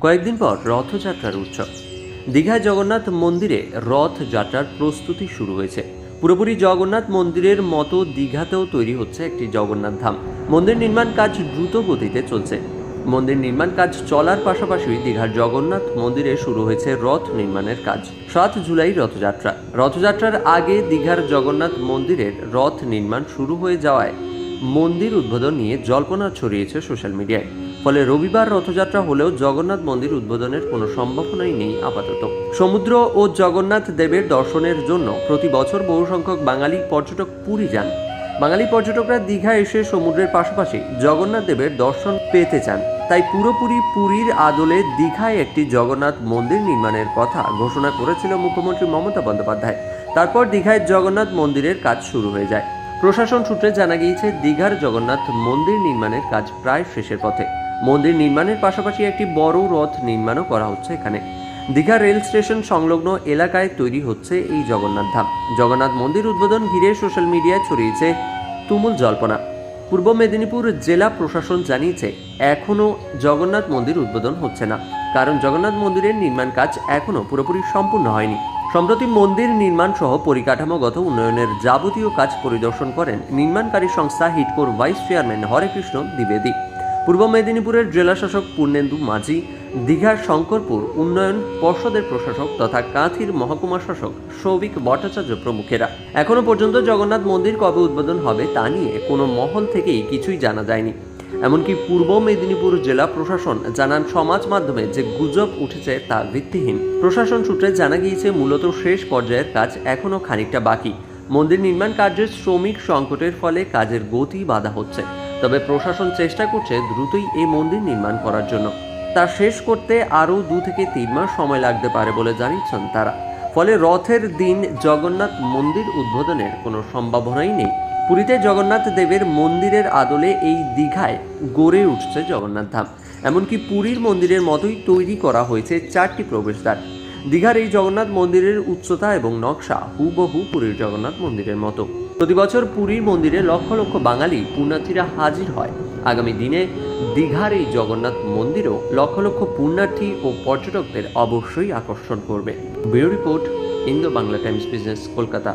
কয়েকদিন পর রথযাত্রার উৎসব। দীঘায় জগন্নাথ মন্দিরে রথযাত্রার প্রস্তুতি শুরু হয়েছে। পুরোপুরি জগন্নাথ মন্দিরের মতো দীঘাতেও তৈরি হচ্ছে একটি জগন্নাথ ধাম। মন্দির নির্মাণ কাজ দ্রুত গতিতে চলছে। মন্দির নির্মাণ কাজ চলার পাশাপাশি দীঘার জগন্নাথ মন্দিরে শুরু হয়েছে রথ নির্মাণের কাজ। সাত জুলাই রথযাত্রা। রথযাত্রার আগে দীঘার জগন্নাথ মন্দিরের রথ নির্মাণ শুরু হয়ে যাওয়ায় মন্দির উদ্বোধন নিয়ে জল্পনা ছড়িয়েছে সোশ্যাল মিডিয়ায়। ফলে রবিবার রথযাত্রা হলেও জগন্নাথ মন্দির উদ্বোধনের কোনো সম্ভাবনাই নেই আপাতত। সমুদ্র ও জগন্নাথ দেবের দর্শনের জন্য প্রতি বছর বহু সংখ্যক বাঙালি পর্যটক পুরী যান। বাঙালি পর্যটকরা দীঘা এসে সমুদ্রের পাশাপাশি জগন্নাথ দেবের দর্শন পেতে চান। তাই পুরোপুরি পুরীর আদলে দীঘায় একটি জগন্নাথ মন্দির নির্মাণের কথা ঘোষণা করেছিল মুখ্যমন্ত্রী মমতা বন্দ্যোপাধ্যায়। তারপর দীঘায় জগন্নাথ মন্দিরের কাজ শুরু হয়ে যায়। প্রশাসন সূত্রে জানা গিয়েছে, দীঘার জগন্নাথ মন্দির নির্মাণের কাজ প্রায় শেষের পথে। মন্দির নির্মাণের পাশাপাশি একটি বড় রথ নির্মাণও করা হচ্ছে এখানে। দীঘা রেল স্টেশন সংলগ্ন এলাকায় তৈরি হচ্ছে এই জগন্নাথ ধাম। জগন্নাথ মন্দির উদ্বোধন ঘিরে সোশ্যাল মিডিয়ায় ছড়িয়েছে তুমুল জল্পনা। পূর্ব মেদিনীপুর জেলা প্রশাসন জানিয়েছে, এখনও জগন্নাথ মন্দির উদ্বোধন হচ্ছে না। কারণ জগন্নাথ মন্দিরের নির্মাণ কাজ এখনও পুরোপুরি সম্পূর্ণ হয়নি। সম্প্রতি মন্দির নির্মাণ সহ পরিকাঠামোগত উন্নয়নের যাবতীয় কাজ পরিদর্শন করেন নির্মাণকারী সংস্থা হিটকোর ভাইস চেয়ারম্যান হরেকৃষ্ণ দ্বিবেদী। পূর্ব মেদিনীপুরের জেলাশাসক পূর্ণেন্দু মাঝি, দীঘার শঙ্করপুর উন্নয়ন পর্ষদের প্রশাসক তথা কাঁথির মহকুমা শাসক সৌভিক ভট্টাচার্য প্রমুখেরা। এখনও পর্যন্ত জগন্নাথ মন্দির কবে উদ্বোধন হবে তা নিয়ে কোনো মহল থেকেই কিছুই জানা যায়নি। এমনকি পূর্ব মেদিনীপুর জেলা প্রশাসন জানান, সমাজ মাধ্যমে যে গুজব উঠেছে তা ভিত্তিহীন। প্রশাসন সূত্রে জানা গিয়েছে, মূলত শেষ পর্যায়ের কাজ এখনও খানিকটা বাকি। মন্দির নির্মাণ কার্যের শ্রমিক সংকটের ফলে কাজের গতি বাধা হচ্ছে। তবে প্রশাসন চেষ্টা করছে দ্রুতই এই মন্দির নির্মাণ করার জন্য। তা শেষ করতে আরও দু থেকে তিন মাস সময় লাগতে পারে বলে জানিয়েছেন তারা। ফলে রথের দিন জগন্নাথ মন্দির উদ্বোধনের কোনো সম্ভাবনাই নেই। পুরীতে জগন্নাথ দেবের মন্দিরের আদলে এই দীঘায় গড়ে উঠছে জগন্নাথ ধাম। এমনকি পুরীর মন্দিরের মতোই তৈরি করা হয়েছে চারটি প্রবেশদ্বার। দীঘার এই জগন্নাথ মন্দিরের উচ্চতা এবং নকশা হুবহু পুরীর জগন্নাথ মন্দিরের মতো। প্রতি বছর পুরীর মন্দিরে লক্ষ লক্ষ বাঙালি পুণ্যার্থীরা হাজির হয়। আগামী দিনে দীঘার এই জগন্নাথ মন্দিরও লক্ষ লক্ষ পুণ্যার্থী ও পর্যটকদের অবশ্যই আকর্ষণ করবে। Bureau report Indo Bangla Times business, Kolkata.